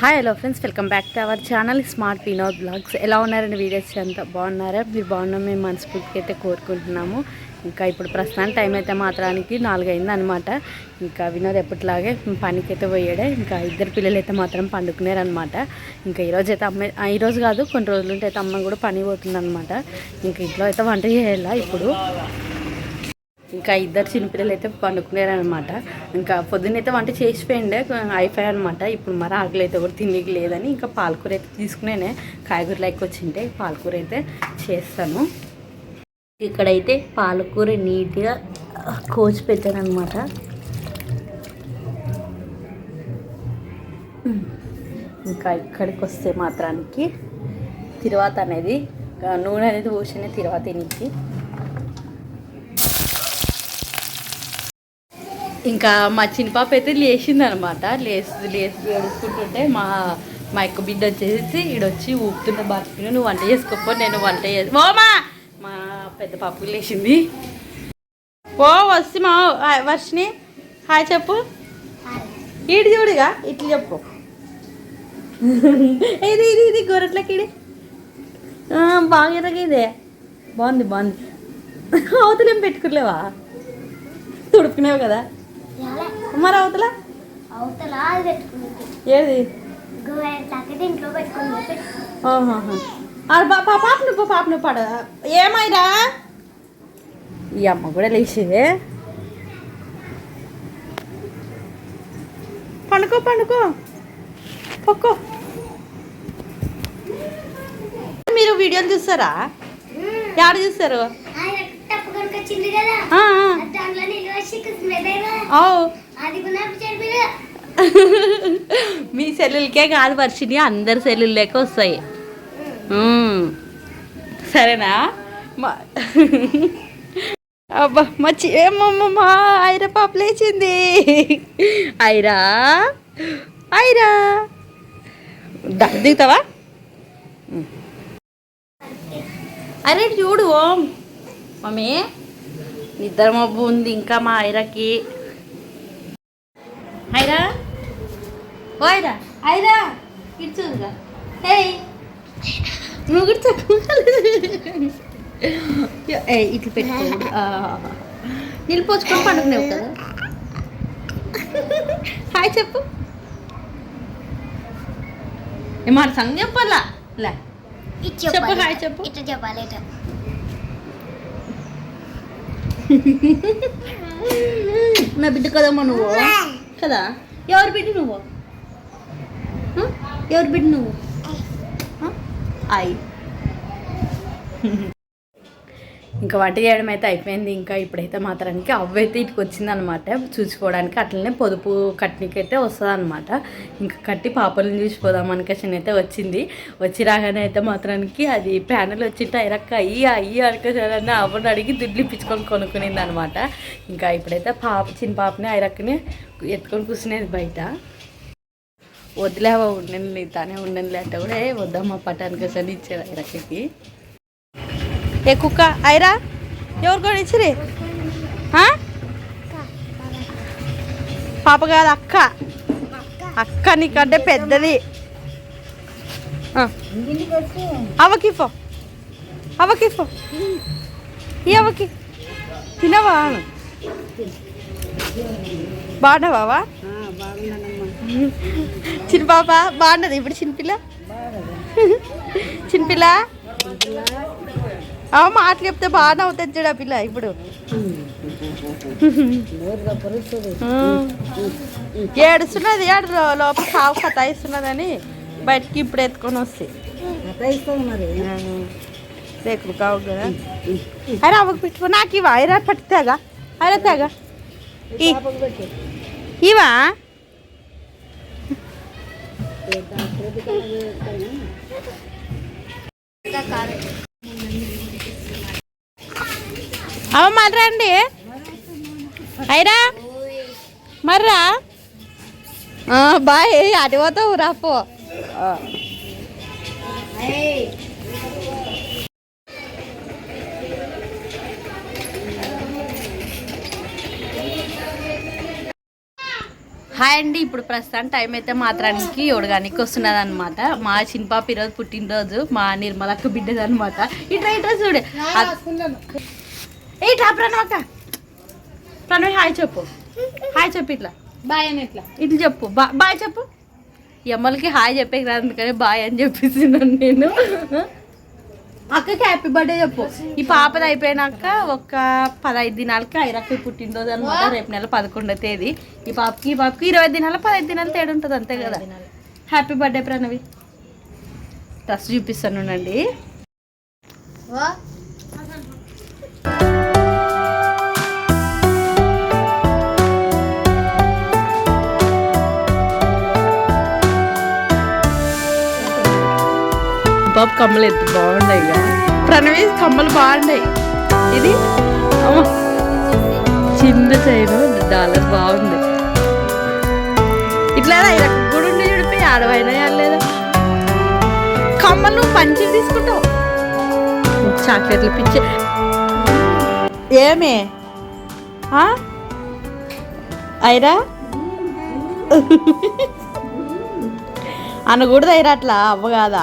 Hi hello friends welcome back to our channel smart Vinod blogs ఎలా ఉన్నారండి videos? అంతా బాగున్నారా? మీరు బాగున్నా మేము మనస్ఫూర్తిగా అయితే కోరుకుంటున్నాము. ఇంకా ఇప్పుడు ప్రస్తుతానికి టైం అయితే మాత్రానికి నాలుగైంది అనమాట ఇంకా వినోద్ ఎప్పటిలాగే పనికి అయితే పోయాడే. ఇంకా ఇద్దరు పిల్లలు అయితే మాత్రం పండుకున్నారు అనమాట ఇంకా ఈరోజు అయితే అమ్మాయి ఈరోజు కాదు కొన్ని రోజులు ఉంటే అయితే అమ్మ కూడా పని పోతుంది అనమాట ఇంకా ఇంట్లో అయితే వంట చేయాలా ఇప్పుడు? ఇంకా ఇద్దరు చిన్నపిల్లలు అయితే పండుకున్నారనమాట ఇంకా పొద్దున్నైతే వంట చేసిపోయిండే అయిపోయాయి అనమాట ఇప్పుడు మరి ఆకలి అయితే కూడా తినకి లేదని ఇంకా పాలకూర అయితే తీసుకునేనే కాయగూరలు ఎక్కువ వచ్చింటే పాలకూర అయితే చేస్తాను. ఇక్కడైతే పాలకూర నీట్గా కోచి పెట్టాను అనమాట ఇంకా ఇక్కడికి వస్తే మాత్రానికి తిరువాత అనేది నూనె అనేది పోసిన తిరువాత నుంచి ఇంకా మా చిన్న పాప అయితే లేచింది అనమాట లేచి లేచి ఏడుచుకుంటుంటే మా మా యొక్క బిడ్డ వచ్చేసి ఈడొచ్చి ఊపుతున్న బాగా నువ్వు వంట చేసుకోపో నేను వంట చేసి ఓమా! మా పెద్ద పాపకు లేచింది. ఓ వస్తే మా వర్షిని హాయ్ చెప్పు. ఈడి చూడుగా. ఇట్లా చెప్పు. ఇది ఇది ఇది గొర్రెట్లకి ఇది బాగా ఎరగేదే బాగుంది బాగుంది. అవతలేం పెట్టుకోలేవా తుడుపుకునేవు కదా. మరి అవతల? అవతల అది పెట్టుకుంది ఏది? ఇంట్లో పెట్టుకుంది పాప నువ్వు పాప నువ్వు పడ. ఏమైరా ఈ అమ్మ కూడా లేచేదే పండుకో పండుకో. పక్కో. మీరు వీడియోలు చూస్తారా? యాడ చూస్తారు? మీ సెల్లులకే కాదు వర్షిని అందరి సెల్లుల్లోకి వస్తాయి. సరేనా? మా అబ్బా మచ్చి ఏమమ్మా ఐరా పాప లేచింది. ఐరా? ఐరా? దిగుతావా. అరే చూడు ఓం. మమ్మీ. నిద్ర మబ్బు ఉంది ఇంకా మా ఐరాకి. ఐరా? ఓ ఐరా ఐరా ఇటు చూడుగా హే నువ్వు కూడా చెప్పు ఏ ఇట్లు పెట్టుకో నిలిపోచుకొని పండుకునేవు కదా. హాయ్ చెప్పు. ఏ మాట సంగ చెప్పాలా. చెప్పు, హాయ్ చెప్పు. ఇట్లా చెప్పాలి నా బిడ్డ కదమ్మా నువ్వు? కదా? ఎవరు బిడ్డ నువ్వు? హ? ఎవరు బిడ్డ నువ్వు? హ? ఇంకా వంట చేయడం అయితే అయిపోయింది ఇంకా ఇప్పుడైతే మాత్రానికి అవైతే ఇటుకు వచ్చిందనమాట. చూసుకోవడానికి అట్లనే పొదుపు కట్నికి అయితే వస్తుంది అనమాట ఇంకా కట్టి పాపలను చూసిపోదాం అనుకషన్ అయితే వచ్చింది. వచ్చి రాగానే అయితే మాత్రానికి అది ప్యానల్ వచ్చి టైరక్క అయ్యి అయ్యి అనుకని అవ్వని అడిగి దుడ్లు ఇప్పించుకొని కొనుక్కునింది అనమాట ఇంకా ఇప్పుడైతే పాప చిన్న పాపని ఐరక్కని ఎత్తుకొని కూర్చునేది బయట. వదిలేవా ఉండండి తానే ఉండండి అంటే కూడా "ఏ, వద్దమ్మా పట్టానికి ఇచ్చేది ఐరక్కకి ఏ కుక్క ఐరా ఎవరు కూడా ఇచ్చిరి? పాప కాదు అక్క అక్క నీకంటే పెద్దది. అవకి పో అవకి పో ఈ అవకి తినవా బాగున్నావా చిన్న పాప బాగున్నది ఇప్పుడు చిన్నపిల్ల చిన్నపిల్ల మాటలు చెప్తే బాగానే అవుతుంది చూడ పిల్ల ఇప్పుడు. ఏడుస్తున్నది ఏడు లోపల కావు కథాయిస్తున్నదని బయటికి ఇప్పుడు ఎత్తుకొని వస్తాయి రేకులు కావు కదా. అరే అవ్వకు పెట్టుకో నాకు ఇవా ఐరా పట్టి తేగా. ఐరా తేగా. ఇవా? అవ మర్రా అండి? అయిరా? మర్రా? ఆ, బాయ్ అటు పోతావు రాపో హాయ్ అండి ఇప్పుడు ప్రస్తుతం టైం అయితే మాత్రానికి ఒడగానికి వస్తున్నది అనమాట మా చిన్నపాప ఈరోజు పుట్టినరోజు మా నిర్మలక్క బిడ్డది అనమాట ఇట్లా ఇట్లా చూడే. ఏ ఇట్లా ప్రణవక్క ప్రణవ్ హాయ్ చెప్పు. హాయ్ చెప్పు ఇట్లా. బాయ్ అని ఎట్లా ఇట్లా చెప్పు. బా బాయ్ చెప్పు. ఎమ్మలకి హాయ్ చెప్పే రాదు అందుకని బాయ్ అని చెప్పేసినాను నేను. అక్కకి హ్యాపీ బర్త్డే చెప్పు. ఈ పాపది అయిపోయినాక ఒక పదహైదు దినాలకి ఐరక్క పుట్టినరోజు అనమాట రేపు నెల పదకొండో తేదీ. ఈ పాపకి ఈ పాపకి ఇరవై దినాల పదహైదు దినాలు తేడా ఉంటుంది అంతే కదా. Happy birthday Pranavi. డ్రెస్ చూపిస్తానుండండి. బాబు కమ్మలు ఎంత బాగున్నాయి? ఇక ప్రణవి కమ్మలు బాగున్నాయి. ఇది? చిన్న చైను డాలర్ బాగుంది. ఇట్లా ఐదు ఉండి చూడిపోయి ఆడవైనా లేదా. కమ్మలు పంచి తీసుకుంటావు. చాక్లెట్లు పిచ్చి. ఏమే? అయిరా? అన్న అనకూడదు అయిరా అట్లా అవ్వ కాదా?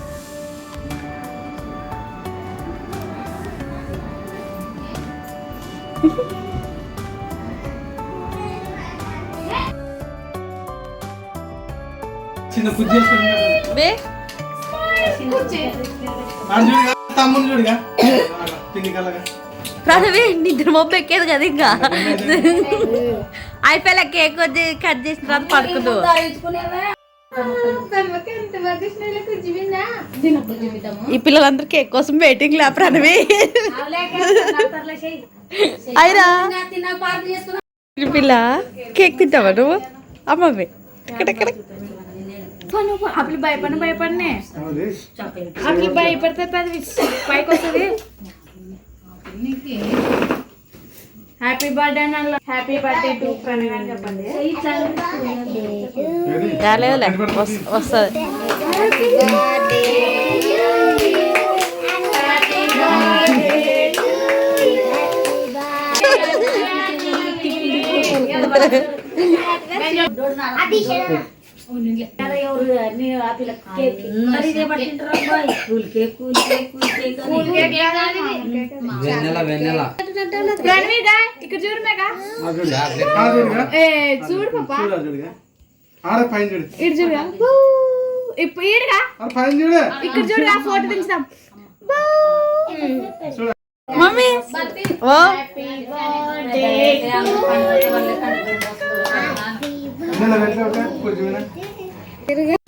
చిన్న కుర్చీ బే చూడుగా. పిండి కలగా. ప్రణవి నిద్ర మొబ్బు ఎక్కేది కదా ఇంకా? అయిపోయా కేక్ వచ్చి కట్ చేసిన తర్వాత పడుకుందు. ఈ పిల్లలందరూ కేక్ కోసం వెయిటింగ్ లే ప్రణవి అయిరా? ఈ పిల్ల కేక్ తింటావా నువ్వు? అమ్మవి అప్పుడు భయపడిన భయపడినే. అప్పుడు భయపడితే అది పైకి వస్తుంది హ్యాపీ బర్త్డే అన్న హ్యాపీ బర్త్డే టు ప్రణవ్ అని చెప్పండి? రాలేదులే వస్తుంది. అది శరణ. వెన్నెల వెన్నెల ప్రణవిగా ఇక్కడ చూడు మేఘా ఆడు చూడు. ఆడు చూడుగా. ఏ చూడు పాప చూడు ఆడు ఆడ పైన చూడు ఇటు చూడుగా ఇప్పుడు ఈడుగా పైన చూడు ఇక్కడ చూడుగా ఫోటో దించుదాం మమ్మీ ఓ నిన్న వెంటనే ఒక కుర్చీ మీద.